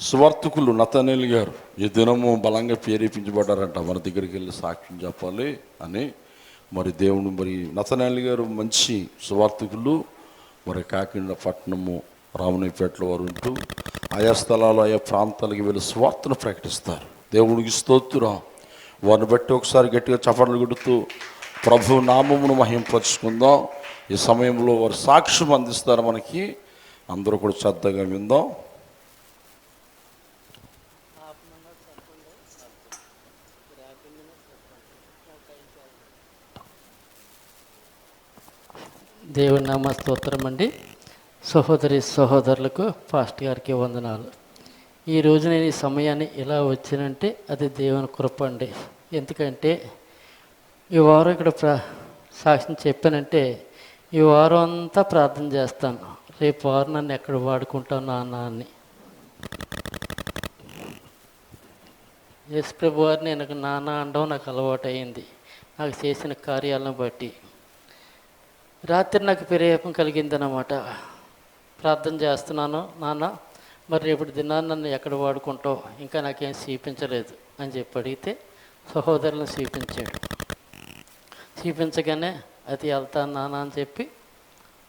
స్వార్థకులు నతనేలు గారు ఈ దినము బలంగా ప్రేరేపించబడ్డారంట మన దగ్గరికి వెళ్ళి సాక్ష్యం చెప్పాలి అని. మరి దేవుడు మరి నతనేలు గారు మంచి స్వార్థకులు మరి కాకినాడ పట్టణము రామనపేటలో వారు ఉంటూ ఆయా స్థలాలు ఆయా ప్రాంతాలకు వెళ్ళి స్వార్థను ప్రకటిస్తారు. దేవుడికి స్తోత్రం. వారిని బట్టి ఒకసారి గట్టిగా చపడలు కొడుతూ ప్రభు నామమును మహింపరుచుకుందాం. ఈ సమయంలో వారు సాక్ష్యం అందిస్తారు మనకి. అందరూ కూడా శ్రద్ధగా విందాం. దేవుని నామ స్తోత్రం అండి సహోదరి సహోదరులకు ఫాస్ట్ గారికి వందనాలు. ఈ రోజు నేను ఈ సమయాన్ని ఇలా వచ్చానంటే అది దేవుని కృప అండి. ఎందుకంటే ఈ వారం ఇక్కడ ప్రా సాక్ష్యం చెప్పానంటే ఈ వారం అంతా ప్రార్థన చేస్తాను. రేపు వారం నన్ను ఎక్కడ వాడుకుంటాను నాన్న అని. యేసు ప్రభు వారిని నాకు నాన్న అనడం నాకు అలవాటు అయింది నాకు చేసిన కార్యాలను బట్టి. రాత్రి నాకు ప్రేరేపం కలిగిందనమాట ప్రార్థన చేస్తున్నాను నాన్న మరి రేపటి దినాన్ని నన్ను ఎక్కడ వాడుకుంటావు? ఇంకా నాకేం చూపించలేదు అని చెప్పి అడిగితే సహోదరులను చూపించాడు చూపించగానే అది వెళ్తాను నాన్న అని చెప్పి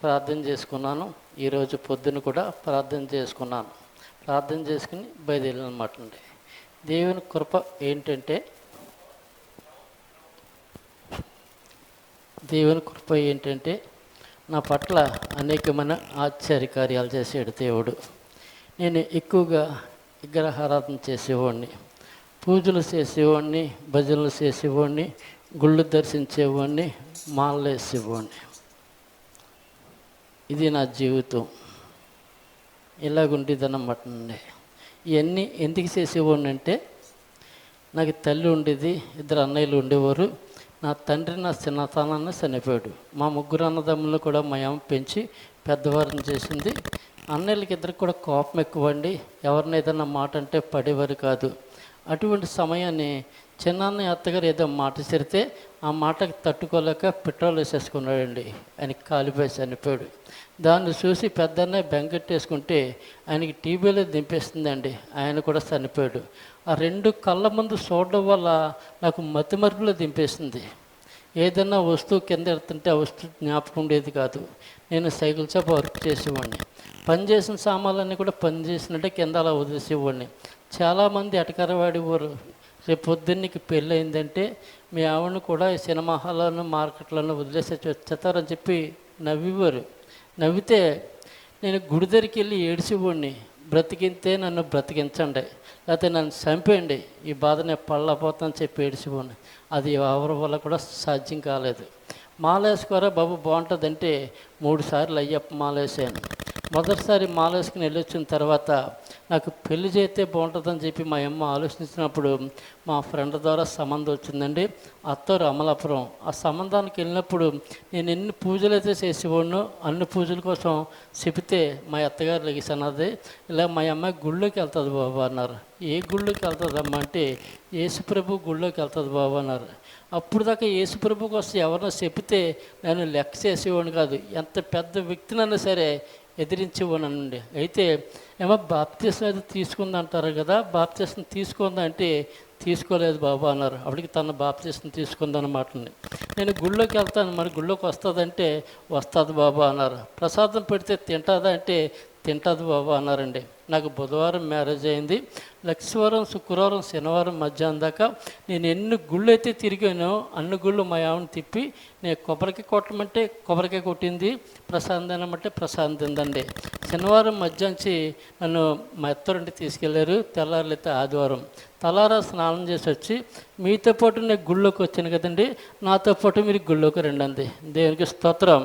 ప్రార్థన చేసుకున్నాను. ఈరోజు పొద్దున కూడా ప్రార్థన చేసుకున్నాను. ప్రార్థన చేసుకుని బయలుదేరినమాట అండి. దేవుని కృప ఏంటంటే దేవుని కృప ఏంటంటే నా పట్ల అనేకమైన ఆశ్చర్య కార్యాలు చేసాడు దేవుడు. నేను ఎక్కువగా విగ్రహారాధన చేసేవాడిని పూజలు చేసేవాడిని భజనలు చేసేవాడిని గుళ్ళు దర్శించేవాడిని మాలలు వేసేవాడిని. ఇది నా జీవితం. ఇలాగుండేదన్నమాట అండి. ఇవన్నీ ఎందుకు చేసేవాడిని అంటే నాకు తల్లి ఉండేది ఇద్దరు అన్నయ్యలు ఉండేవారు. నా తండ్రి నా చిన్నతనాన్ని చనిపోయాడు. మా ముగ్గురు అన్నదమ్ములు కూడా మా అమ్మ పెంచి పెద్దవారిని చేసింది. అన్నయ్యలకి ఇద్దరికి కూడా కోపం ఎక్కువండి. ఎవరిని ఏదన్నా మాట అంటే పడేవారు కాదు. అటువంటి సమయాన్ని చిన్నాన్న అత్తగారు ఏదో మాట చెరితే ఆ మాటకు తట్టుకోలేక పెట్రోల్ వేసేసుకున్నాడండి. ఆయనకి కాలిపోయి చనిపోయాడు. దాన్ని చూసి పెద్దన్నయ్య బెంగట్టేసుకుంటే ఆయనకి టీవీలో దింపేస్తుందండి. ఆయన కూడా చనిపోయాడు. ఆ రెండు కళ్ళ ముందు చూడడం వల్ల నాకు మతిమరుపులో దింపేసింది. ఏదైనా వస్తువు కింద ఎడుతుంటే ఆ వస్తువు జ్ఞాపకం ఉండేది కాదు. నేను సైకిల్ షాప్ వర్క్ చేసేవాడిని. పని చేసిన సామాన్లన్నీ కూడా పనిచేసినట్టే కింద అలా వదిలేసేవాడిని. చాలామంది అటకరవాడేవారు రేపు పొద్దున్నకి పెళ్ళి అయిందంటే మీ ఆవిడని కూడా సినిమా హాల్లోనూ మార్కెట్లోనూ వదిలేసే చెత్తారని చెప్పి నవ్వేవారు. నవ్వితే నేను గుడి దగ్గరికి వెళ్ళి ఏడిసేవాడిని బ్రతికింతే నన్ను బ్రతికించండి. లేకపోతే నన్ను చంపేయండి. ఈ బాధ నేను పళ్ళపోతానని చెప్పి ఏడిసిపోండి అది ఎవరి వల్ల కూడా సాధ్యం కాలేదు. మాలేసుకోరా బాబు బాగుంటుందంటే మూడు సార్లు అయ్యప్ప మాలేసాను మొదటిసారి మాలేసుకుని వెళ్ళొచ్చిన తర్వాత నాకు పెళ్ళి చేస్తే బాగుంటుందని చెప్పి మా అమ్మ ఆలోచించినప్పుడు మా ఫ్రెండ్ ద్వారా సంబంధం వచ్చిందండి. అత్తరు అమలాపురం. ఆ సంబంధానికి వెళ్ళినప్పుడు నేను ఎన్ని పూజలు అయితే చేసేవాడినో అన్ని పూజల కోసం చెబితే మా అత్తగారు లెగిసన్నది. ఇలా మా అమ్మాయి గుళ్ళోకి వెళ్తుంది బాబు అన్నారు. ఏ గుళ్ళోకి వెళ్తుందమ్మా అంటే యేసుప్రభు గుళ్ళోకి వెళ్తుంది బాబు అన్నారు. అప్పుడు దాకా యేసుప్రభు కోసం ఎవరినో చెప్తే నేను లెక్క చేసేవాడిని కాదు. ఎంత పెద్ద వ్యక్తినైనా సరే ఎదిరించి ఎదిరించేవానండి అయితే ఏమో బాప్తీసం అయితే తీసుకుందంటారు కదా బాప్తీసం తీసుకుందంటే తీసుకోలేదు బాబా అన్నారు. అప్పటికి తన బాప్తీసం తీసుకుందన్నమాట నేను గుళ్ళోకి వెళ్తాను మరి గుళ్ళోకి వస్తుందంటే వస్తుంది బాబా అన్నారు. ప్రసాదం పెడితే తింటుందా అంటే తింటుంది బాబా అన్నారండి. నాకు బుధవారం మ్యారేజ్ అయింది. లక్ష్మీవారం శుక్రవారం శనివారం మధ్యాహ్నం దాకా నేను ఎన్ని గుళ్ళు అయితే తిరిగానో అన్ని గుళ్ళు మా ఆవిడని తిప్పి నేను కొబ్బరికాయ కొట్టమంటే కొబ్బరికాయ కొట్టింది ప్రశాంతం తినమంటే ప్రశాంతిందండి శనివారం మధ్యాహ్నం నన్ను మా ఎత్తరంటి తీసుకెళ్ళారు తెల్లారులైతే ఆదివారం. తలారా స్నానం చేసి వచ్చి మీతో పాటు నేను గుళ్ళోకి వచ్చాను కదండి నాతో పాటు మీరు గుళ్ళోకి రండి దేవునికి స్తోత్రం.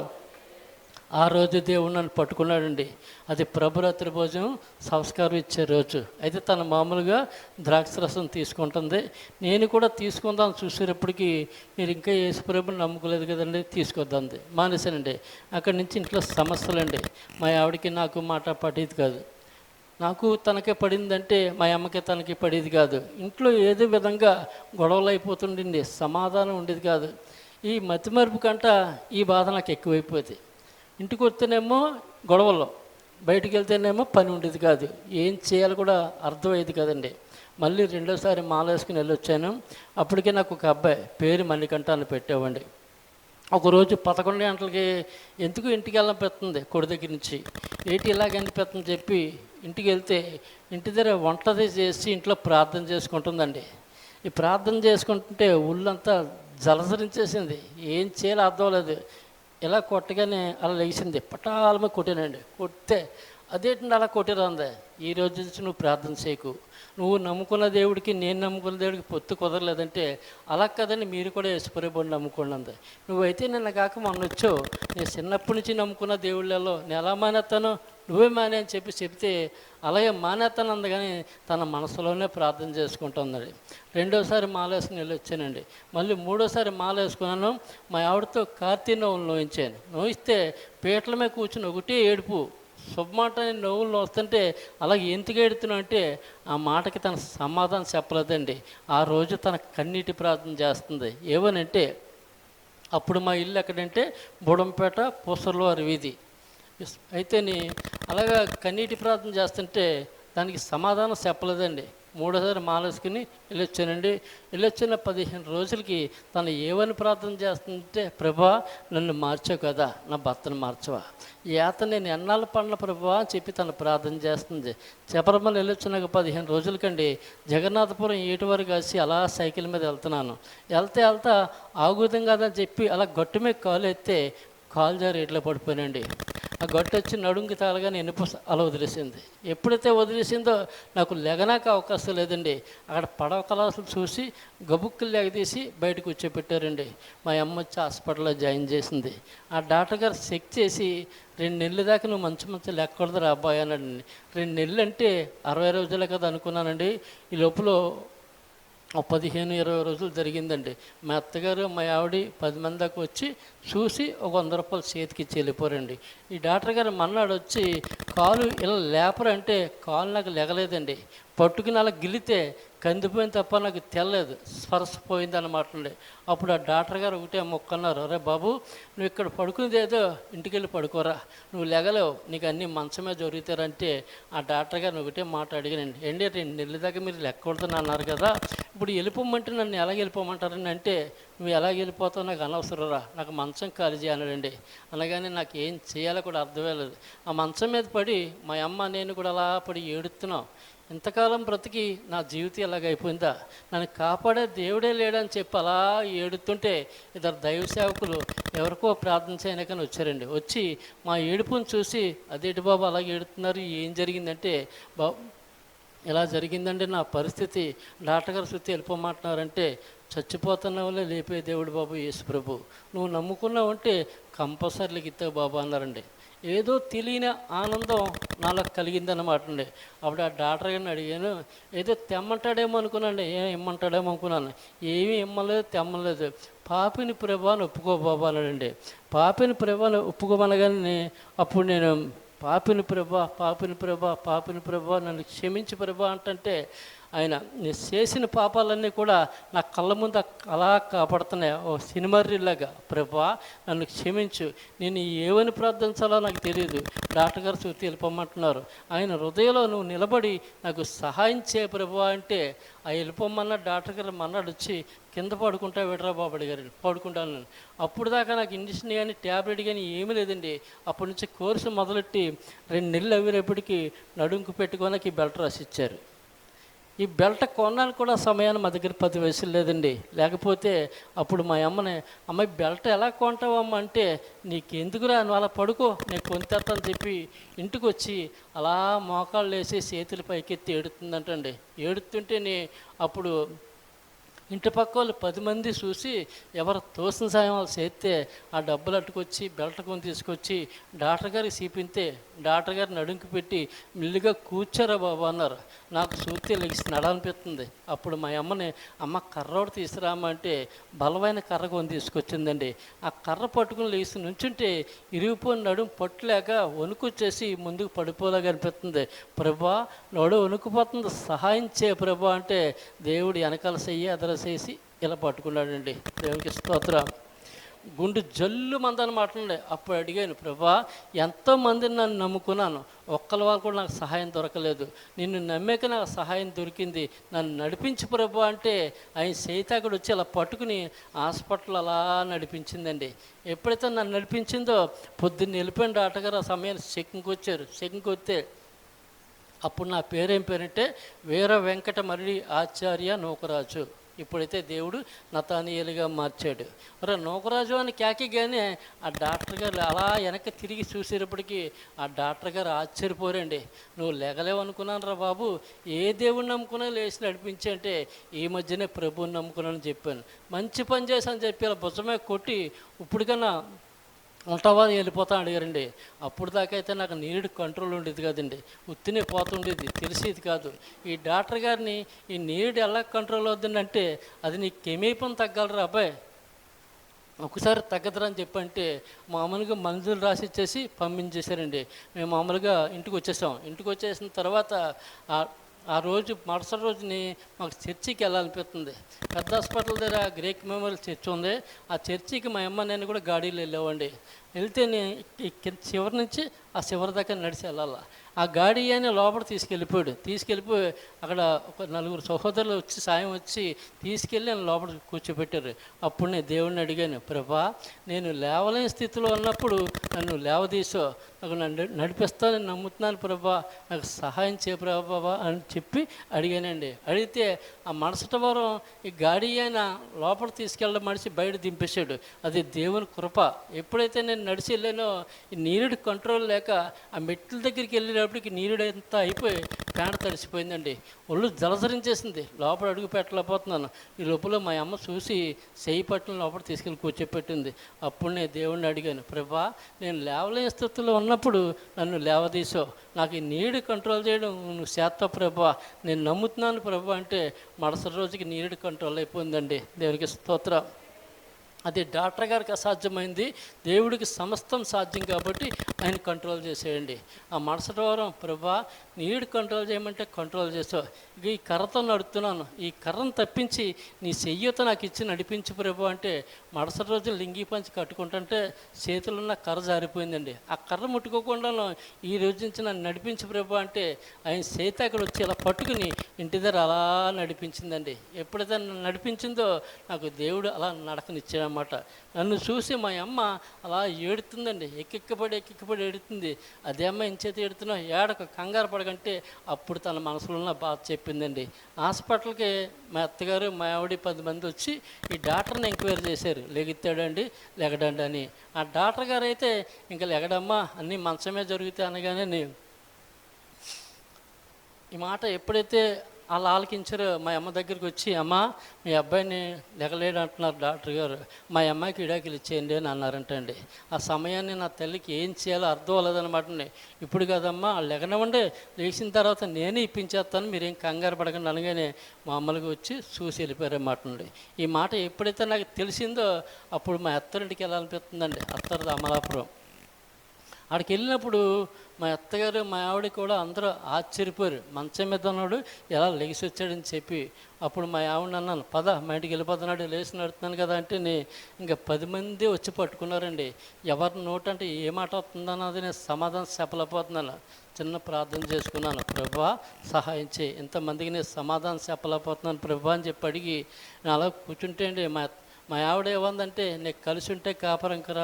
ఆ రోజు దేవుడు నన్ను పట్టుకున్నాడండి. అది ప్రభురాత్రి భోజనం సంస్కారం ఇచ్చే రోజు. అయితే తను మామూలుగా ద్రాక్ష రసం తీసుకుంటుంది. నేను కూడా తీసుకుందాం చూసేటప్పటికి మీరు ఇంకా యేసుప్రభుని నమ్ముకోలేదు కదండి తీసుకొద్దంది. మానేశానండి. అక్కడి నుంచి ఇంట్లో సమస్యలండి. మా ఆవిడకి నాకు మాట పడేది కాదు. నాకు తనకే పడిందంటే మా అమ్మకి తనకి పడేది కాదు. ఇంట్లో ఏదో విధంగా గొడవలు అయిపోతుండండి. సమాధానం ఉండేది కాదు. ఈ మతిమరుపు కంట ఈ బాధ నాకు ఎక్కువైపోయింది ఇంటికి వస్తేనేమో గొడవలు బయటికి వెళ్తేనేమో పని ఉండేది కాదు. ఏం చేయాలో కూడా అర్థమయ్యేది కదండి. మళ్ళీ రెండోసారి మాల వేసుకుని వెళ్ళొచ్చాను. అప్పటికే నాకు ఒక అబ్బాయి పేరు మణికంఠ అని పెట్టేవండి ఒకరోజు పదకొండు గంటలకి ఎందుకు ఇంటికి వెళ్ళనిపిస్తుంది కొడి దగ్గర నుంచి. ఏంటి ఇలాగ అనిపిస్తుంది చెప్పి ఇంటికి వెళ్తే ఇంటి దగ్గర వంటది చేసి ఇంట్లో ప్రార్థన చేసుకుంటుందండి. ఈ ప్రార్థన చేసుకుంటుంటే ఒళ్ళంతా జలసరించేసింది ఏం చేయాలో అర్థం లేదు. ఇలా కొట్టగానే అలా లేచింది. పటాలమే కొట్టానండి. కొడితే అదేంటండి అలా కొట్టిరంది ఈ రోజు నుంచి నువ్వు ప్రార్థన చేయకు. నువ్వు నమ్ముకున్న దేవుడికి నేను నమ్ముకున్న దేవుడికి పొత్తు కుదరలేదంటే అలా కదండి. మీరు కూడా యశ్వరబడి నమ్ముకోండి అంది నువ్వైతే నిన్న కాక మొన్న వచ్చావు. నేను చిన్నప్పటి నుంచి నమ్ముకున్న దేవుళ్ళలో నేను ఎలా మానేస్తాను నువ్వే మానే అని చెప్పి చెప్తే అలాగే మానేస్తాను కానీ తన మనసులోనే ప్రార్థన చేసుకుంటుందండి. రెండోసారి మాలేసుకుని వెళ్ళి వచ్చానండి. మళ్ళీ మూడోసారి మాలేసుకున్నాను. మా ఆవిడతో కార్తీ నవ్వులు నోయించాను. నోయిస్తే పీటల మీద కూర్చుని ఒకటే ఏడుపు. శుభమాట నవ్వులు వస్తుంటే అలాగే ఎందుకు ఏడుతున్నావు అంటే ఆ మాటకి తన సమాధానం చెప్పలేదండి. ఆ రోజు తన కన్నీటి ప్రార్థన చేస్తుంది. ఏమనంటే అప్పుడు మా ఇల్లు ఎక్కడంటే బుడంపేట పూసర్లవారి వీధి. అయితేని అలాగా కన్నీటి ప్రార్థన చేస్తుంటే దానికి సమాధానం చెప్పలేదండి. మూడోసారి మాలేసుకుని వెళ్ళొచ్చానండి వెళ్ళొచ్చిన పదిహేను రోజులకి తను ఏమని ప్రార్థన చేస్తుంటే ప్రభా నన్ను మార్చావు కదా నా భర్తను మార్చవా? ఏత నేను ఎన్నాళ్ళు పడిన ప్రభా? అని చెప్పి తను ప్రార్థన చేస్తుంది. శబరిమల వెళ్ళొచ్చినాక పదిహేను రోజులకండి. జగన్నాథపురం ఏటి వరకు కలిసి అలా సైకిల్ మీద వెళ్తున్నాను. వెళ్తే వెళ్తా ఆగుదం కాదని చెప్పి అలా గట్టు మీద కాలు ఎత్తే కాలు జారి ఇట్లా పడిపోయానండి. ఆ గట్టు వచ్చి నడుంకి తాళగానే ఎనుపు అలా వదిలేసింది. ఎప్పుడైతే వదిలేసిందో నాకు లెగనాక అవకాశం లేదండి. అక్కడ పడవ కళాసులు చూసి గబుక్కులు లెగదీసి బయటకు వచ్చేపెట్టారండి. మా అమ్మ వచ్చి హాస్పిటల్లో జాయిన్ చేసింది. ఆ డాక్టర్ గారు చెక్ చేసి రెండు నెలల దాకా నువ్వు మంచి మంచి లెక్కకూడదు రా అబ్బాయి అన్నాడండి. రెండు నెలలు అంటే అరవై రోజులే కదా అనుకున్నానండి. ఈ లోపల ఒక పదిహేను ఇరవై రోజులు జరిగిందండి. మా అత్తగారు మా ఆవిడ పది మంది దాకా వచ్చి చూసి ఒక వంద రూపాయలు చేతికి ఇచ్చి వెళ్ళిపోరండి. ఈ డాక్టర్ గారు మన్నాడు వచ్చి కాలు ఇలా లేపరంటే కాలు నాకు లెగలేదండి. పట్టుకుని అలా గిలితే కందిపోయింది తప్ప నాకు తెల్లలేదు. స్పర్శ పోయింది అన్నమాట అప్పుడు ఆ డాక్టర్ గారు ఒకటే మొక్కన్నారు. అరే బాబు నువ్వు ఇక్కడ పడుకునేది ఏదో ఇంటికి వెళ్ళి పడుకోరా. నువ్వు లెగలేవు. నీకు అన్నీ మంచమే జరుగుతారంటే ఆ డాక్టర్ గారిని ఒకటే మాట అడిగానండి. ఏంటి రెండు నెలల దాకా మీరు లెక్కకూడదని అన్నారు కదా ఇప్పుడు వెళ్ళిపోమంటే నన్ను ఎలా వెళ్ళిపోమంటారని అంటే నువ్వు ఎలా వెళ్ళిపోతావు? నాకు అనవసరంరా. నాకు మంచం ఖాళీ చేయనడండి అనగానే నాకు ఏం చేయాలో కూడా అర్థమయ్యలేదు లేదు. ఆ మంచం మీద పడి మా అమ్మ నేను కూడా అలా పడి ఏడుతున్నాం ఇంతకాలం బ్రతికి నా జీవితం ఎలాగైపోయిందా నన్ను కాపాడే దేవుడే లేడని చెప్పి అలా ఏడుతుంటే ఇద్దరు దైవ సేవకులు ఎవరికో ప్రార్థన చేయనకని వచ్చారండి. వచ్చి మా ఏడుపుని చూసి అదేటి బాబు అలాగే ఏడుతున్నారు? ఏం జరిగిందంటే బాబు ఇలా జరిగిందంటే నా పరిస్థితి. డాక్టర్ గారు సుత్తి వెళ్ళిపోమంటున్నారంటే చచ్చిపోతున్న వల్లే లేపే దేవుడు బాబు యేసు ప్రభు నువ్వు నమ్ముకున్నావు అంటే కంపల్సరీ ఇస్తావు బాబు అన్నారండి. ఏదో తెలియని ఆనందం నాలో కలిగిందన్నమాట అండి. అప్పుడు ఆ డాక్టర్ గారిని అడిగాను ఏదో తెమ్మంటాడేమో అనుకున్నాను ఏం ఇమ్మంటాడేమో అనుకున్నాను. ఏమీ ఇమ్మలేదు తెమ్మలేదు. పాపిని ప్రభాని ఒప్పుకో పాపిని ప్రభాని ఒప్పుకోమనగానే అప్పుడు నేను పాపిని ప్రభా పాపిని ప్రభా పాపిని ప్రభా నన్ను క్షమించి ప్రభా అంటే ఆయన నేను చేసిన పాపాలన్నీ కూడా నా కళ్ళ ముందు అలా కాపాడుతున్నాయి. ఓ సినిమర్రిలాగా ప్రభా నన్ను క్షమించు. నేను ఏమని ప్రార్థించాలో నాకు తెలియదు డాక్టర్ గారు చూసి వెళ్ళిపోమంటున్నారు. ఆయన హృదయంలో నువ్వు నిలబడి నాకు సహాయం చేయ ప్రభా అంటే ఆ వెళ్ళిపోమన్న డాక్టర్ గారు మన్నాడు వచ్చి కింద పడుకుంటా విడరా బాబడి గారు పడుకుంటాను నేను. అప్పుడు దాకా నాకు ఇంజక్షన్ కానీ ట్యాబ్లెట్ కానీ ఏమీ లేదండి. అప్పటి నుంచి కోర్సు మొదలెట్టి రెండు నెలలు అవ్వేటప్పటికి నడుంకు పెట్టుకోనకి బెల్ట్ రాసి ఇచ్చారు ఈ బెల్ట్ కొనడానికి కూడా సమయాన్ని మా దగ్గర పది వయసులు లేదండి. లేకపోతే అప్పుడు మా అమ్మని అమ్మాయి బెల్ట్ ఎలా కొంటావమ్మ? అంటే నీకు ఎందుకురా నువ్వు అలా పడుకో నేను కొనితేస్తాను చెప్పి ఇంటికి వచ్చి అలా మోకాళ్ళు వేసి చేతులు పైకెత్తి ఏడుతుందంటండి. ఏడుతుంటేనే అప్పుడు ఇంటి పక్క వాళ్ళు పది మంది చూసి ఎవరు తోసిన సాయం వాళ్ళు చేస్తే ఆ డబ్బులు అట్టుకొచ్చి బెల్ట్ కొని తీసుకొచ్చి డాక్టర్ గారికి చూపితే డాక్టర్ గారు నడుంకి పెట్టి మిల్లుగా కూర్చోరా బాబు అన్నారు. నాకు చూస్తే లెగిసి నడనిపిస్తుంది అప్పుడు మా అమ్మని అమ్మ కర్ర ఒకటి తీసుకురామా అంటే బలమైన కర్ర కొని తీసుకొచ్చిందండి. ఆ కర్ర పట్టుకుని లేచి నుంచుంటే ఇరిగిపోయిన నడుం పట్టులేక వణుకొచ్చేసి ముందుకు పడిపోలాగా అనిపిస్తుంది. ప్రభా నడు వణుకుపోతుంది. సహాయం చే ప్రభా అంటే దేవుడు వెనకాల చెయ్యి అదర చేసి ఇలా పట్టుకున్నాడండి. దేవునికి స్తోత్ర. గుండె జల్లు మందని మాట్లాడే అప్పుడు అడిగాను ప్రభా ఎంతోమందిని నన్ను నమ్ముకున్నాను. ఒక్కల వాళ్ళు కూడా నాకు సహాయం దొరకలేదు. నిన్ను నమ్మేక నాకు సహాయం దొరికింది. నన్ను నడిపించు ప్రభు అంటే ఆయన సైతాకుడు వచ్చి అలా పట్టుకుని హాస్పిటల్ అలా నడిపించిందండి. ఎప్పుడైతే నన్ను నడిపించిందో పొద్దున్న వెళ్ళిపోయిన ఆటగారు ఆ సమయాన్ని చెక్కింగ్కి వచ్చారు. చెక్కింగ్కి వస్తే అప్పుడు నా పేరేం పేరంటే వీర వెంకట మరడి ఆచార్య నూకరాజు. ఇప్పుడైతే దేవుడు నతానీయులుగా మార్చాడు. మరి నూకరాజు అని కేకగానే ఆ డాక్టర్ గారు అలా వెనక్కి తిరిగి చూసేటప్పటికి ఆ డాక్టర్ గారు ఆశ్చర్యపోరండి. నువ్వు లెగలేవు అనుకున్నాను రా బాబు. ఏ దేవుడిని నమ్ముకున్నా లేచి నడిపించంటే ఈ మధ్యనే ప్రభువుని నమ్ముకున్నానని చెప్పాను. మంచి పని చేశాను చెప్పి అలా భుజమే కొట్టి ఇప్పటికన్నా ఉంటావా వెళ్ళిపోతా అడిగారండి. అప్పుడు దాకా అయితే నాకు నీరుడు కంట్రోల్ ఉండేది కాదండి. ఉత్తినే పోతుండేది తెలిసేది కాదు. ఈ డాక్టర్ గారిని ఈ నీరుడు ఎలా కంట్రోల్ అవుతుందంటే అది నీ కెమీపం తగ్గలరా అబ్బాయి. ఒకసారి తగ్గదురా అని చెప్పంటే మామూలుగా మందులు రాసి ఇచ్చేసి పంపించేశారండి. మేము మామూలుగా ఇంటికి వచ్చేసాం. ఇంటికి వచ్చేసిన తర్వాత ఆ రోజు మరుసటి రోజుని మాకు చర్చికి వెళ్ళాలనిపిస్తుంది. పెద్ద హాస్పిటల్ దగ్గర గ్రేక్ మెమోరియల్ చర్చ్ ఉంది. ఆ చర్చికి మా అమ్మ నేను కూడా గాడీలో వెళ్ళామండి వెళ్తే నేను కింద చివరి నుంచి ఆ చివరి దాకా నడిచి వెళ్ళాలా. ఆ గాడి అని లోపల తీసుకెళ్ళిపోయాడు. తీసుకెళ్ళిపోయి అక్కడ ఒక నలుగురు సహోదరులు వచ్చి సాయం వచ్చి తీసుకెళ్ళి నన్ను లోపల కూర్చోబెట్టారు. అప్పుడు నేను దేవుడిని అడిగాను ప్రభా నేను లేవలేని స్థితిలో ఉన్నప్పుడు నన్ను లేవదీసో నాకు నన్ను నడిపిస్తానని నమ్ముతున్నాను ప్రభా నాకు సహాయం చే ప్రభా అని చెప్పి అడిగానండి. అడిగితే ఆ మరుసటి వారం ఈ గాడి లోపల తీసుకెళ్ళడం మనిషి బయట దింపేశాడు. అది దేవుని కృప. ఎప్పుడైతే నేను నడిచి వెళ్ళానో ఈ నీరుడు కంట్రోల్ లేక ఆ మెట్ల దగ్గరికి వెళ్ళిన వెళ్ళేటప్పటికి నీరుడంతా అయిపోయి ప్యాంట్ తడిసిపోయిందండి. ఒళ్ళు జలసరించేసింది లోపల అడుగు పెట్టలేకపోతున్నాను. ఈ లోపల మా అమ్మ చూసి చేయి పట్టిన లోపల తీసుకెళ్ళి కూర్చోపెట్టింది. అప్పుడు నేను దేవుణ్ణి అడిగాను ప్రభా నేను లేవలేని స్థితిలో ఉన్నప్పుడు నన్ను లేవదీసావు నాకు ఈ నీరు కంట్రోల్ చేయడం నువ్వు చేస్తావు ప్రభా. నేను నమ్ముతున్నాను ప్రభా అంటే మరుసటి రోజుకి నీరుడు కంట్రోల్ అయిపోయిందండి. దేవునికి స్తోత్రం. అది డాక్టర్ గారికి అసాధ్యమైంది. దేవుడికి సమస్తం సాధ్యం కాబట్టి ఆయన కంట్రోల్ చేసేయండి. ఆ మరుసటి వారం ప్రభా నీడు కంట్రోల్ చేయమంటే కంట్రోల్ చేసావు ఇక ఈ కర్రతో నడుపుతున్నాను. ఈ కర్రను తప్పించి నీ చెయ్యతో నాకు ఇచ్చి నడిపించు ప్రభు అంటే మరుసటి రోజు లింగి పంచి కట్టుకుంటుంటే చేతులున్న కర్ర జారిపోయిందండి. ఆ కర్ర ముట్టుకోకుండాను ఈ రోజు నుంచి నన్ను నడిపించు ప్రభు అంటే ఆయన చేత అక్కడ వచ్చి ఇలా పట్టుకుని ఇంటి దగ్గర అలా నడిపించిందండి. ఎప్పుడైతే నన్ను నడిపించిందో నాకు దేవుడు అలా అనమాట నన్ను చూసి మా అమ్మ అలా ఏడుతుందండి. ఎక్కెక్కబడి ఎక్కెక్కబడి ఏడుతుంది. అదే అమ్మ ఇంచేత ఏడుతున్నావు ఏడక కంగారు పడకంటే అప్పుడు తన మనసులో ఉన్న బాధ చెప్పిందండి. హాస్పిటల్కి మా అత్తగారు మా ఆవిడ పది మంది వచ్చి ఈ డాక్టర్ని ఎంక్వైరీ చేశారు. లెగిస్తాడండి లెగడండి అని. ఆ డాక్టర్ గారు అయితే ఇంకా లెగడమ్మా అన్నీ మంచమే జరుగుతాయి అనగానే నేను ఈ మాట ఎప్పుడైతే అలా ఆలకించారు. మా అమ్మ దగ్గరికి వచ్చి అమ్మ మీ అబ్బాయిని లెగలేడు అంటున్నారు డాక్టర్ గారు. మా అమ్మాయికి ఇడాకులు ఇచ్చేయండి అని అన్నారంటండి. ఆ సమయాన్ని నా తల్లికి ఏం చేయాలో అర్థం అవ్వలేదనమాట ఇప్పుడు కదమ్మా లెగనవండి లేచిన తర్వాత నేనే ఇప్పించేస్తాను. మీరేం కంగారు పడకండి అనగానే మామూలుగా వచ్చి చూసి వెళ్ళిపోయారన్నమాట అండి. ఈ మాట ఎప్పుడైతే నాకు తెలిసిందో అప్పుడు మా అత్తరింటికి వెళ్ళాలనిపిస్తుందండి. అత్తరిది అమలాపురం. ఆడికి వెళ్ళినప్పుడు మా అత్తగారు మా ఆవిడ కూడా అందరూ ఆశ్చర్యపోయారు. మంచం మీద ఉన్నాడు ఎలా లెగిసి వచ్చాడని చెప్పి. అప్పుడు మా ఆవిడ అన్నాను పద మా ఇంటికి వెళ్ళిపోతున్నాడు లేచి నడుతున్నాను కదా అంటే నే ఇంకా పది మంది వచ్చి పట్టుకున్నారండి. ఎవరి నోట అంటే ఏ మాట వస్తుందన్నది నేను సమాధానం చెప్పలేకపోతున్నాను. చిన్న ప్రార్థన చేసుకున్నాను ప్రభా సహాయం చేయి. ఇంతమందికి నేను సమాధానం చెప్పలేకపోతున్నాను ప్రభా అని చెప్పి అడిగి నేను అలా కూర్చుంటే అండి మా మా ఆవిడ ఏమందంటే నేను కలిసి ఉంటే కాపురంకి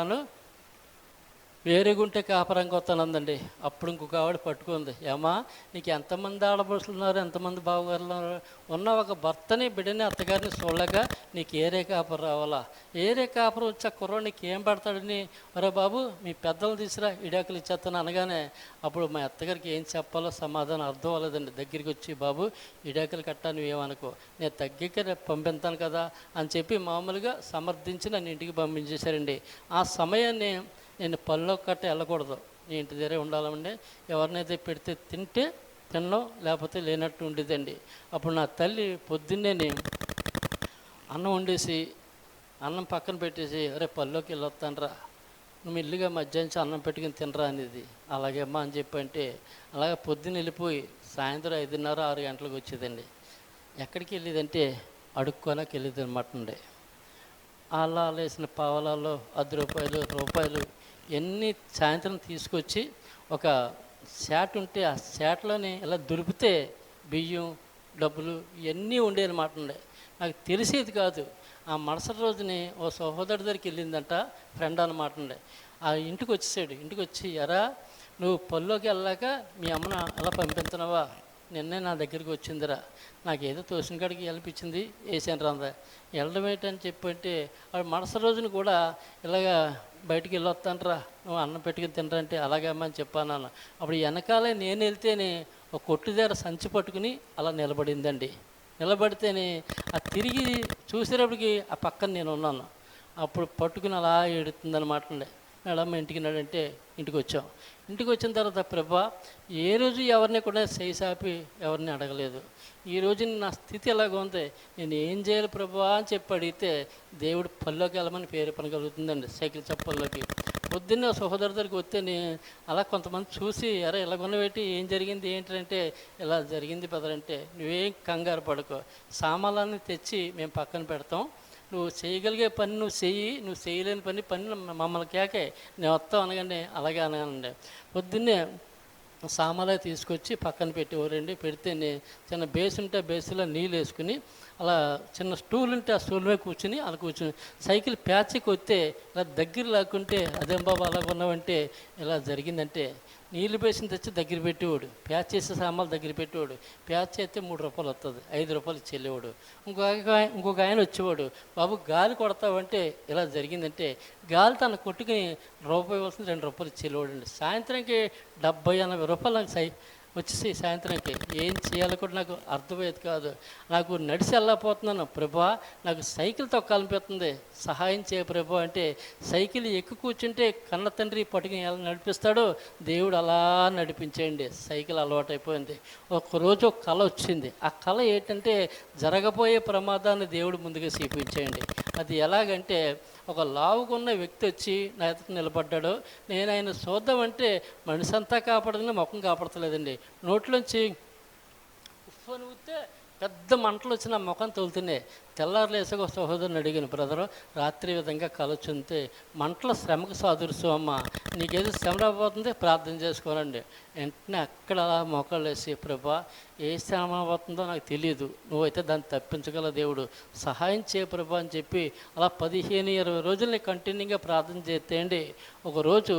వేరుగుంటే వేరేగుంటే కాపరంగా వస్తానందండి అప్పుడు ఇంకొక ఆవిడ పట్టుకుంది. ఏమా నీకు ఎంతమంది ఆడపడుచులు ఉన్నారు ఎంతమంది బావగారులు ఉన్నారు ఉన్న ఒక భర్తని బిడ్డని అత్తగారిని చూడలేక నీకు ఏరే కాపరం రావాలా? ఏరే కాపరం వచ్చి ఆ నీకు ఏం పడతాడని ఒరే బాబు మీ పెద్దలు తీసిరా ఇడాకులు ఇచ్చేస్తాను అనగానే అప్పుడు మా అత్తగారికి ఏం చెప్పాలో సమాధానం అర్థం అవ్వలేదండి. దగ్గరికి వచ్చి బాబు ఇడాకులు కట్టా నువ్వేమనుకో. నేను తగ్గిక రేపు పంపిస్తాను కదా అని చెప్పి మామూలుగా సమర్థించి నన్ను ఇంటికి పంపించేశారండి. ఆ సమయాన్ని నేను పనిలో కట్ట వెళ్ళకూడదు. నీ ఇంటి దగ్గరే ఉండాలండి ఎవరినైతే పెడితే తింటే తినడం లేకపోతే లేనట్టు ఉండేదండి. అప్పుడు నా తల్లి పొద్దున్నే అన్నం వండేసి అన్నం పక్కన పెట్టేసి అరే పల్లోకి వెళ్ళొస్తానరా నువ్వు ఇల్లుగా మధ్యాహ్నం అన్నం పెట్టుకుని తినరా అనేది. అలాగే అమ్మా అని చెప్పి అంటే అలాగే పొద్దున్న వెళ్ళిపోయి సాయంత్రం ఐదున్నర ఆరు గంటలకు వచ్చేదండి. ఎక్కడికి వెళ్ళేదంటే అడుక్కోనకి వెళ్ళేది అనమాట ఉండే అలా వేసిన పావలాలు అర్ధ రూపాయలు రూపాయలు ఎన్ని సాయంత్రం తీసుకొచ్చి ఒక శాట్ ఉంటే ఆ శాట్లోని ఇలా దులిపితే బియ్యం డబ్బులు ఇవన్నీ ఉండేది అనమాట ఉండే నాకు తెలిసేది కాదు. ఆ మరుసటి రోజుని ఓ సహోదరు దగ్గరికి వెళ్ళిందంట ఫ్రెండ్ అనమాట ఉండే ఆ ఇంటికి వచ్చేసాడు. ఇంటికి వచ్చి ఎరా నువ్వు పల్లోకి వెళ్ళాక మీ అమ్మను అలా పంపించినవా? నిన్నే నా దగ్గరికి వచ్చిందిరా. నాకు ఏదో తోసిన కాడికి వెళ్ళిపించింది వేసాను రాందా వెళ్ళడం ఏంటని చెప్పంటే వాడు మరుసటి రోజున కూడా ఇలాగా బయటికి వెళ్ళొస్తానరా నువ్వు అన్నం పెట్టుకుని తినరంటే అలాగేమని అని చెప్పాను అన్న. అప్పుడు వెనకాలే నేను వెళ్తేనే ఒక కొట్టు దగ్గర సంచి పట్టుకుని అలా నిలబడిందండి. నిలబడితేనే ఆ తిరిగి చూసేటప్పటికి ఆ పక్కన నేను ఉన్నాను. అప్పుడు పట్టుకుని అలా ఏడుతుందనమాట అండి. మేడం ఇంటికి నాడంటే ఇంటికి వచ్చాం ఇంటికి వచ్చిన తర్వాత ప్రభా ఏ రోజు ఎవరిని కూడా సైసాపి ఎవరిని అడగలేదు. ఈ రోజు నా స్థితి ఎలాగో ఉంది? నేను ఏం చేయాలి ప్రభా అని చెప్పి అడిగితే దేవుడు పల్లోకి వెళ్ళమని పేరు పనగలుగుతుందండి సైకిల్ చప్పల్లోకి. పొద్దున్న సహోదరు దగ్గరికి వస్తే నేను అలా కొంతమంది చూసి ఎరా ఇలా ఉన్నవేటి ఏం జరిగింది? ఏంటంటే ఇలా జరిగింది బెదరంటే నువ్వేం కంగారు పడుకో. సామాన్లన్నీ తెచ్చి మేము పక్కన పెడతాం. నువ్వు చేయగలిగే పని నువ్వు చెయ్యి నువ్వు చేయలేని పని పని మమ్మల్ని కేకే. నేను వస్తావు అనగానే అలాగే అనగానండి. పొద్దున్నే సామాన్లు తీసుకొచ్చి పక్కన పెట్టేవారండి పెడితే పెడితేనే చిన్న బేస్ ఉంటే ఆ బేస్లో నీళ్ళు వేసుకుని అలా చిన్న స్టూల్ ఉంటే ఆ స్టూల్ మీద కూర్చుని అలా కూర్చుని. సైకిల్ ప్యాచ్కి వస్తే ఇలా దగ్గర లాక్కుంటే అదేం బాబు అలాగ ఉన్నావంటే ఇలా జరిగిందంటే నీళ్ళు పేసిన తెచ్చి దగ్గర పెట్టేవాడు. ప్యాచ్ చేసే సామాన్లు దగ్గర పెట్టేవాడు. ప్యాచ్ చేస్తే మూడు రూపాయలు వస్తుంది ఐదు రూపాయలు చెల్లేవాడు. ఇంకొక ఇంకొక ఆయన వచ్చేవాడు. బాబు గాలి కొడతావంటే ఇలా జరిగిందంటే గాలి తన కొట్టుకుని రూపాయి వస్తుంది రెండు రూపాయలు చెల్లేవాడు అండి సాయంత్రంకి డెబ్బై ఎనభై రూపాయలు నాకు సై వచ్చేసి సాయంత్రంకి ఏం చేయాలో కూడా నాకు అర్థమయ్యేది కాదు. నాకు నడిచి వెళ్ళకపోతున్నాను ప్రభా నాకు సైకిల్ తొక్కాలనిపిస్తుంది సహాయం చేయ ప్రభా అంటే సైకిల్ ఎక్కు కూర్చుంటే కన్న తండ్రి పట్టుకుని ఎలా నడిపిస్తాడో దేవుడు అలా నడిపించేయండి. సైకిల్ అలవాటైపోయింది. ఒకరోజు ఒక కళ వచ్చింది. ఆ కళ ఏంటంటే జరగబోయే ప్రమాదాన్ని దేవుడు ముందుగా చూపించేయండి అది ఎలాగంటే ఒక లావుకున్న వ్యక్తి వచ్చి నా ఎదుట నిలబడ్డాడు. నేను ఆయన చూద్దామంటే మనిషి అంతా కాపాడదని ముఖం కాపాడతలేదండి. నోట్లోంచి ఉఫ్ అని పెద్ద మంటలు వచ్చిన ముఖం తోలుతున్నాయి తెల్లారులేసి ఒక సహోదరుని అడిగిన బ్రదరు రాత్రి విధంగా కలొచ్చుంటే మంటల శ్రమకు సాదురుసు అమ్మ నీకేదో శ్రమ రాబోతుంది ప్రార్థన చేసుకోనండి వెంటనే అక్కడ అలా మోకాళ్ళు వేసి ప్రభా ఏ శ్రమ అవుతుందో నాకు తెలియదు నువ్వైతే దాన్ని తప్పించగల దేవుడు సహాయం చే ప్రభా అని చెప్పి అలా పదిహేను ఇరవై రోజుల్ని కంటిన్యూగా ప్రార్థన చేస్తే అండి ఒకరోజు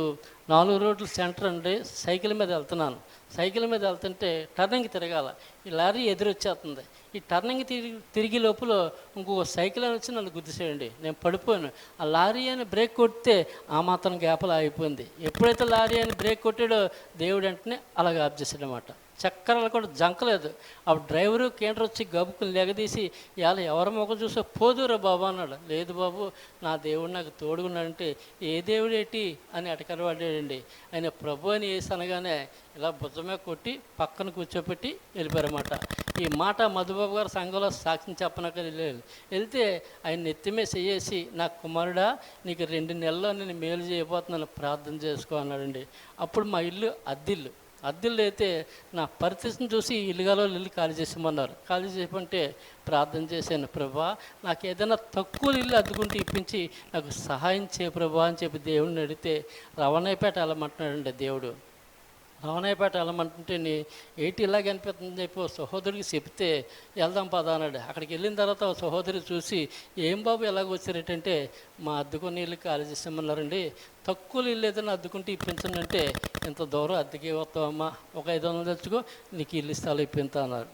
నాలుగు రోడ్లు సెంటర్ అండి సైకిల్ మీద వెళ్తున్నాను. సైకిల్ మీద వెళ్తుంటే టర్నింగ్ తిరగాల. ఈ లారీ ఎదురొచ్చేస్తుంది. ఈ టర్నింగ్ తిరిగి తిరిగి లోపల ఇంకొక సైకిల్ అని వచ్చి నన్ను గుద్దిసేయండి నేను పడిపోయాను. ఆ లారీ అని బ్రేక్ కొడితే ఆ మాత్రం గ్యాపలు ఆగిపోయింది ఎప్పుడైతే లారీ అని బ్రేక్ కొట్టాడో దేవుడు వెంటనే అలాగ ఆప్ చేశాడనమాట చక్రాలు కూడా జంకలేదు. ఆ డ్రైవరు కేంద్ర వచ్చి గబుకుని లెగదీసి ఇవాళ ఎవరి మొక్క చూసో పోదురా బాబు అన్నాడు. లేదు బాబు నా దేవుడు నాకు తోడుగున్నాడంటే ఏ దేవుడు ఏంటి అని అటకరవాడాడండి ఆయన ప్రభు అని వేసి అనగానే ఇలా భుజమే కొట్టి పక్కన కూర్చోపెట్టి వెళ్ళిపోయారన్నమాట. ఈ మాట మధుబాబు గారు సంఘంలో సాక్ష్యం చెప్పనక వెళ్ళారు వెళ్తే ఆయన నెత్తిమే చేసి నా కుమారుడా నీకు రెండు నెలల్లో నేను మేలు చేయబోతున్నాను ప్రార్థన చేసుకో అన్నాడండి. అప్పుడు మా ఇల్లు అద్దిల్లు. అద్దెలు అయితే నా పరిస్థితిని చూసి ఇల్లుగాలో ఇల్లు ఖాళీ చేసేమన్నారు ఖాళీ చేయమంటే ప్రార్థన చేశాను ప్రభా నాకు ఏదైనా తక్కువ ఇల్లు అద్దుకుంటూ ఇప్పించి నాకు సహాయం చేయ ప్రభా అని చెప్పి దేవుడిని అడిగితే రవణయ్యపేట వెళ్ళమంటున్నాడండి దేవుడు. రావణాయపేట వెళ్ళమంటుంటే ఏంటి ఇలాగ అనిపిస్తుంది? చెప్పి సహోదరికి చెప్తే వెళ్దాం పదా అన్నాడు. అక్కడికి వెళ్ళిన తర్వాత సహోదరి చూసి ఏం బాబు ఎలాగ వచ్చారేటంటే మా అద్దుకుని ఇల్లు ఖాళీ చేసామన్నారండి తక్కువ ఇల్లు ఏదైనా అద్దుకుంటే ఇప్పించండి ఇంత దూరం అద్దెకి వస్తావమ్మా. ఒక ఐదు వందలు తెచ్చుకో నీకు ఇల్లు స్థలం ఇప్పింతా అన్నారు.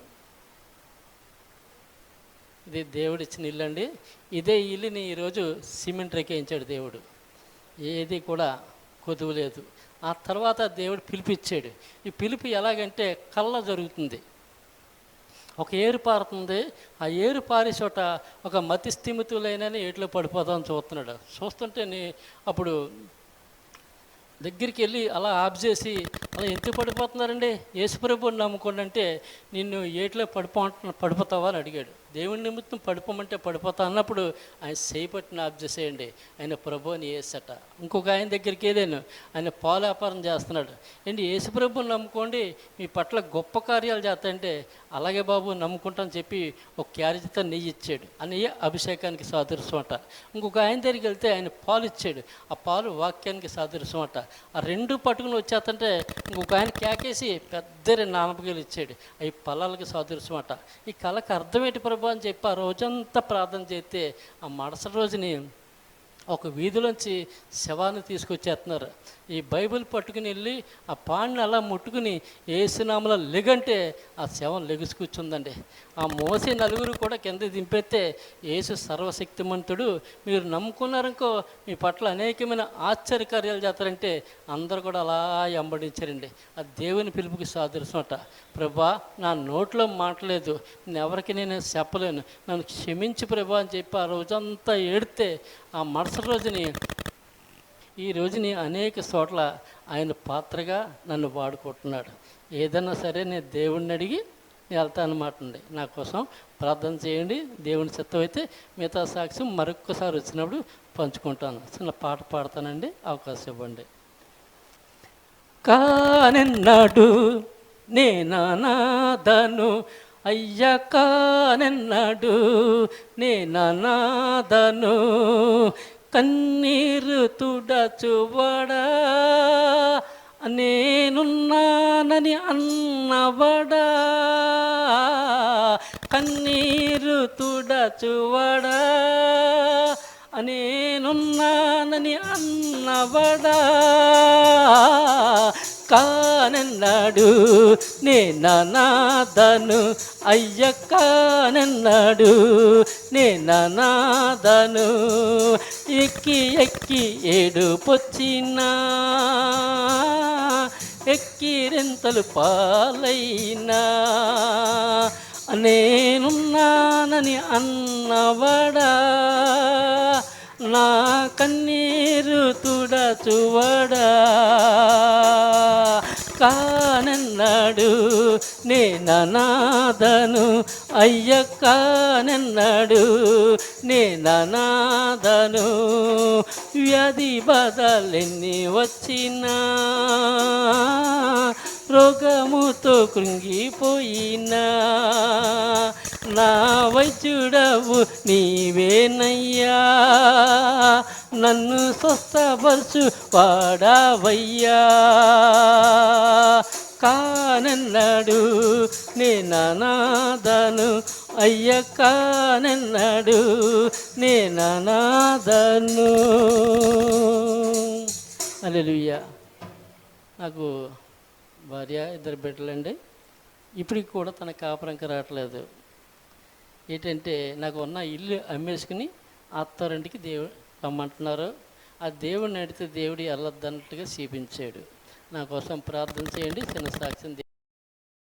ఇది దేవుడు ఇచ్చిన ఇల్లు అండి. ఇదే ఇల్లుని ఈరోజు సిమెంట్ రేకేయించాడు దేవుడు. ఏది కూడా కొదువు లేదు. ఆ తర్వాత దేవుడు పిలిపిచ్చాడు. ఈ పిలిపి ఎలాగంటే కళ్ళ జరుగుతుంది. ఒక ఏరు పారుతుంది. ఆ ఏరు పారే చోట ఒక మతి స్థిమితులైన ఏట్లో పడిపోదామని చూస్తున్నాడు. చూస్తుంటే నీ- అప్పుడు దగ్గరికి వెళ్ళి అలా ఆఫ్ చేసి అలా ఎందుకు పడిపోతున్నారండి? యేసుప్రభుని నమ్ముకోండి అంటే నిన్ను ఏట్లో పడిపో పడిపోతావా? అని అడిగాడు. దేవుని నిమిత్తం పడిపోమంటే పడిపోతా అన్నప్పుడు ఆయన చేపట్టిన ఆఫ్ ఆయన ప్రభుని వేసట ఇంకొక ఆయన దగ్గరికి వెళ్ళాను ఆయన పాల వ్యాపారం చేస్తున్నాడు. ఏంటి? యేసు ప్రభుని నమ్ముకోండి. మీ పట్ల గొప్ప కార్యాలు చేస్తాయంటే అలాగే బాబు నమ్ముకుంటాను చెప్పి ఒక క్యారేజీతో నెయ్యి ఇచ్చాడు. అని నెయ్యి అభిషేకానికి సాదృశ్యం అంట ఇంకొక ఆయన దగ్గరికి వెళ్తే ఆయన పాలు ఇచ్చాడు. ఆ పాలు వాక్యానికి సాదృశ్యం అంట ఆ రెండు పట్టుకుని వచ్చేస్తుంటే ఇంకొక ఆయన కేకేసి పెద్ద నానపగలు ఇచ్చాడు. అవి పొలాలకి సాదృశ్యం అట ఈ కళకు అర్థమేంటి ప్రభు అని చెప్పి ఆ రోజంతా ప్రార్థన చేస్తే ఆ మరుసటి రోజుని ఒక వీధిలోంచి శవాన్ని తీసుకొచ్చేస్తున్నారు. ఈ బైబిల్ పట్టుకుని వెళ్ళి ఆ పాడిని అలా ముట్టుకుని ఏసునామలో లెగంటే ఆ శవం లెగిసి కూర్చుందండి. ఆ మోసే నలుగురు కూడా కింద దింపెత్తే ఏసు సర్వశక్తిమంతుడు మీరు నమ్ముకున్నారనుకో మీ పట్ల అనేకమైన ఆశ్చర్యకార్యాలు చేస్తారంటే అందరూ కూడా అలా ఎంబడించారండి ఆ దేవుని పిలుపుకి సాదృశ్యమట. ప్రభా నా నోట్లో మాటలేదు ఎవరికి నేను చెప్పలేను. నన్ను క్షమించి ప్రభా అని చెప్పి ఆ రోజంతా ఏడితే ఆ మనసు మరుసటి రోజుని. ఈ రోజుని అనేక చోట్ల ఆయన పాత్రగా నన్ను వాడుకుంటున్నాడు. ఏదన్నా సరే నేను దేవుణ్ణి అడిగి వెళ్తానమాట అండి. నా కోసం ప్రార్థన చేయండి. దేవుని చిత్తం అయితే మిగతా సాక్ష్యం మరొక్కసారి వచ్చినప్పుడు పంచుకుంటాను. చిన్న పాట పాడతానండి. అవకాశం ఇవ్వండి. కానెన్నాడు నేనానాదను అయ్య కానెన్నాడు నేనానాదను కన్నీరు తుడచువడా? నేనున్నానని అన్నవడా? కన్నీరు తుడచువడా? నేనున్నానని అన్నవడా? కానన్నాడు. నేనాదను అయ్య కానన్నాడు నేనాదను ఎక్కి ఎక్కి ఏడు పొచ్చినా ఎక్కిరెంతలు పాలైనా. నేనున్నానని అన్నవడా. నా కన్నీరు తుడచువడా? కానన్నాడు నేననాదను అయ్య కానన్నాడు నేననాదను వ్యాధి బాధలెన్ని వచ్చినా? రోగముతో కృంగిపోయినా? నా వైద్యుడవు నీవేనయ్యా? నన్ను స్వస్థపరచు వాడావయ్యా. కానన్నాడు నేననాదను అయ్య కానన్నాడు నేననాదను అలెలుయ్య నాకు భార్య ఇద్దరు బిడ్డలండి. ఇప్పటికి కూడా తన కాపురంకి రావట్లేదు. ఏంటంటే నాకు ఉన్న ఇల్లు అమ్మేసుకుని అత్తారింటికి దేవుడు రమ్మంటున్నారు. ఆ దేవుడిని అడిగితే దేవుడు వెళ్ళొద్దన్నట్టుగా చూపించాడు నా కోసం ప్రార్థన చేయండి. చిన్న సాక్ష్యం